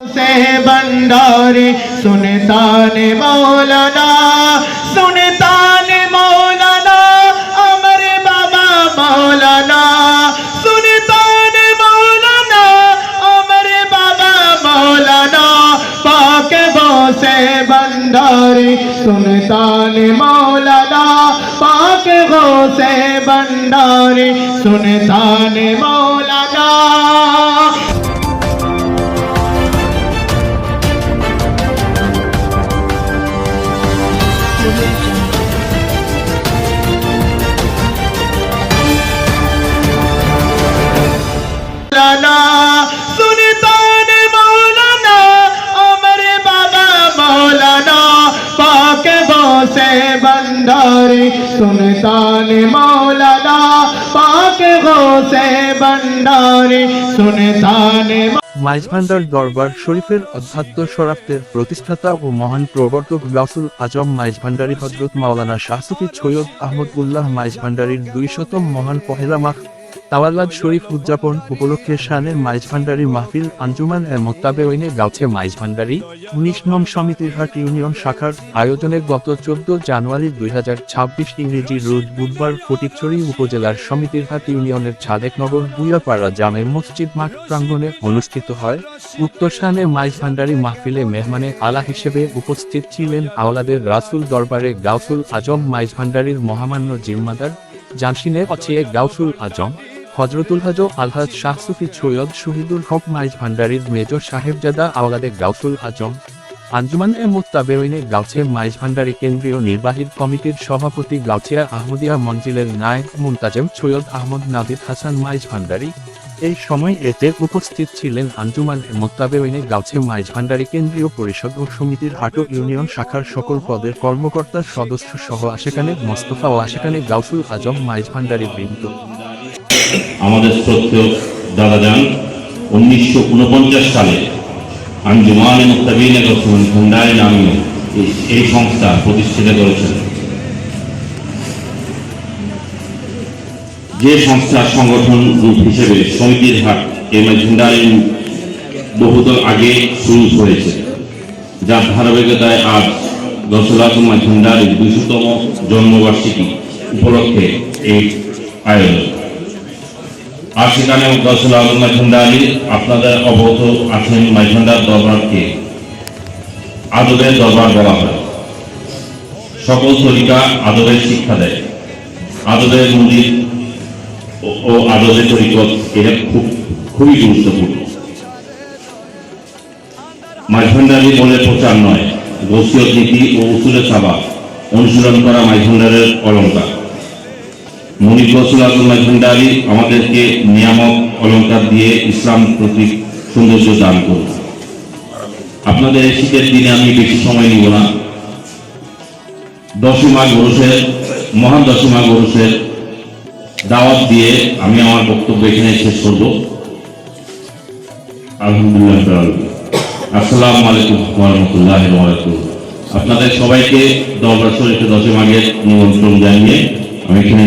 से भंडारे सुनतान मौलाना सुनतान मौलाना, अमर बाबा मौलाना सुनतान मौलाना, अमर बाबा मौलाना, पाक से भंडारे सुनतान मौलाना, पाक से भंडारे सुनतान मौलाना। मौलाना सुनतान मौलाना अमर बाबा मौलाना पाक से भंडारी सुनतान मौलाना पाक মাইজভান্ডার দরবার শরীফের অধ্যাত্ম শরাফতের প্রতিষ্ঠাতা ও মহান প্রবর্তক গাউসুল আজম মাইজভান্ডারী হজরত মাওলানা শাহসুফি সৈয়দ আহমদুল্লাহ দুই শতম মহান পহেলা মাহ তাওয়াল্লাদ শরীফ উদযাপন উপলক্ষে শানের মাইজভান্ডারী মাহফিল আঞ্জুমান এর মোত্তাবেইনে গাউছে মাইজভান্ডারী উনিশ নং সমিতির হাট ইউনিয়ন শাখার আয়োজনে গত চোদ্দ জানুয়ারি দুই হাজার ছাব্বিশ ইংরেজি রোজ বুধবার ফটিকছড়ি উপজেলার সমিতির হাট ইউনিয়নের ছাদেকনগর বুয়াপাড়া জামে মসজিদ মাঠ প্রাঙ্গণে অনুষ্ঠিত হয়। উক্ত শানে মাইজ ভান্ডারী মাহফিলে মেহমানে আলা হিসেবে উপস্থিত ছিলেন আওলাদের রাসুল দরবারে গাউসুল আজম মাইজ ভান্ডারীর মহামান্য জিম্মাদার। জানসিনে অচিয়ে গাউসুল আজম। হজরতুল হাজ আলহাজ শাহসুফি সৈয়দ শহীদুল হক মাইজ ভান্ডারীর মেজর সাহেবজাদা আওলাদে গাউসুল আজম। আঞ্জুমান এ মুত্তাবেইনে গাউছে মাইজ ভান্ডারি কেন্দ্রীয় নির্বাহী কমিটির সভাপতি গাউছিয়া আহমদিয়া মঞ্জিলের নায়ক মুমতাজেম সৈয়দ আহমদ নাদির হাসান মাইজ ভান্ডারী। এই সময় এতে উপস্থিত ছিলেন আঞ্জুমান এ মোত্তাবেইনে গাউছে মাইজ ভান্ডারী কেন্দ্রীয় পরিষদ ও সমিতির হাটো ইউনিয়ন শাখার সকল পদের কর্মকর্তা সদস্য সহ আশেখানে মোস্তফা ও আশেখানে গাউসুল আজম মাইজ ভান্ডারী বৃন্দ। আমাদের শ্রদ্ধেয় দাদা যান, উনিশশো উনপঞ্চাশ সালে আঞ্জুমান মুক্তাবিন রসুল এই- সংস্থা প্রতিষ্ঠিত করেছেন। যে সংস্থার সংগঠন রূপ হিসেবে সমিতির হাট এম এ ভণ্ডারী বহুদল আগে শুরু হয়েছে, যার ধারাবাহিকতায় আজ রসুলাতুল ভণ্ডারীর দুইশতম জন্মবার্ষিকী উপলক্ষে এই আয়োজন। সেখানে গসল আলম মাইখন্ডারি আপনাদের অবগত আছেন মাইখন্ডার দরবারকে। আদবের দরবার বলা হয়। সকল তরিকা আদবের শিক্ষা দেয়। আদবের মন্দির ও- আদবের তরিকত, এটা খুব, খুবই গুরুত্বপূর্ণ। মাইখন্ডারি বলে প্রচার নয় গোসীয় নীতি ও উসুলে সাবা অনুশীলন করা মাইখন্ডারের অলঙ্কার মনিক রসুল আব্দুল্লাহ ভান্ডারি আমাদেরকে নিয়ামক অলঙ্কার দিয়ে ইসলাম প্রতি সৌন্দর্য দান করুন। আপনাদের এই শীতের দিনে আমি বেশি সময় নিব না। দশমা গরুষের মহান দশমা গরুষের দাওয়াত দিয়ে আমি আমার বক্তব্য এখানে শেষ করব। আলহামদুলিল্লাহ আসসালামু আলাইকুম রহমতুল্লাহ আপনাদের সবাইকে দরবার শরীফে দশম আগের নিমন্ত্রণ জানিয়ে আমি এখানে